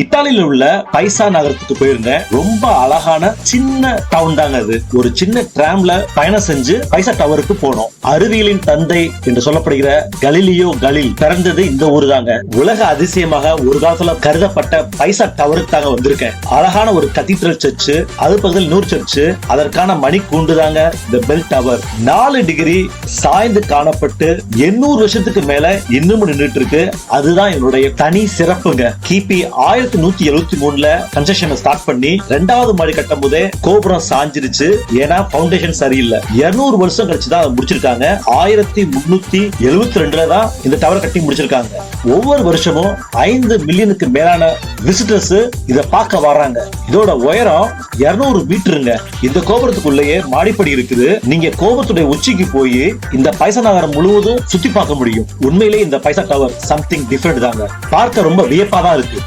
இத்தாலியில உள்ள பைசா நகரத்துக்கு போயிருந்தேன். ரொம்ப அழகான சின்ன டவுன் தாங்க அது. ஒரு சின்ன டிராம்ல பயணம் செஞ்சு பைசா டவருக்கு போனோம். அறிவியலின் தந்தை என்று சொல்லப்படுகிற கலிலியோ கலில் பிறந்தது இந்த ஊர் தாங்க உலக அதிசயமாக ஒரு காலத்துல கருதப்பட்ட பைசா டவருக்கு தாங்க வந்திருக்கேன். அழகான ஒரு கதீட்ரல் சர்ச்சு அது பக்கத்தில் நூறு சர்ச்சு அதற்கான மணி கூண்டு தாங்க இந்த பெல் டவர் நாலு டிகிரி சாய்ந்து காணப்பட்டு எண்ணூறு வருஷத்துக்கு மேல இன்னமும் நின்றுட்டு இருக்கு. அதுதான் என்னுடைய தனி சிறப்புங்க. கிபி ஆயிரத்தி நூத்தி எழுபத்தி மூணுல கன்ஸ்ட்ரக்ஷன் ஸ்டார்ட் பண்ணி ரெண்டாவது மாடி கட்டும் போதே கோபுரம் சாஞ்சிருச்சு. ஏன்னா பவுண்டேஷன் சரியில்லை. இருநூறு வருஷம் கழிச்சு தான் முடிச்சிருக்காங்க. ஆயிரத்தி முன்னூத்தி எழுபத்தி ரெண்டுல தான் இந்த டவர் கட்டி முடிச்சிருக்காங்க. ஒவ்வொரு வருஷமும் ஐந்து மில்லியனுக்கு மேலான விசிட்டர்ஸ் இதை பார்க்க வர்றாங்க இதோட உயரம் 200 மீட்டருங்க. இந்த கோபுரத்துக்குள்ளேயே மாடிப்படி இருக்குது. நீங்க கோபுரத்துடைய உச்சிக்கு போய் இந்த பைசா நகரம் முழுவதும் சுத்தி பார்க்க முடியும். உண்மையிலேயே இந்த பைசா டவர் சம்திங் டிஃபரெண்ட் தாங்க. பார்க்க ரொம்ப வியப்பா தான் இருக்கு.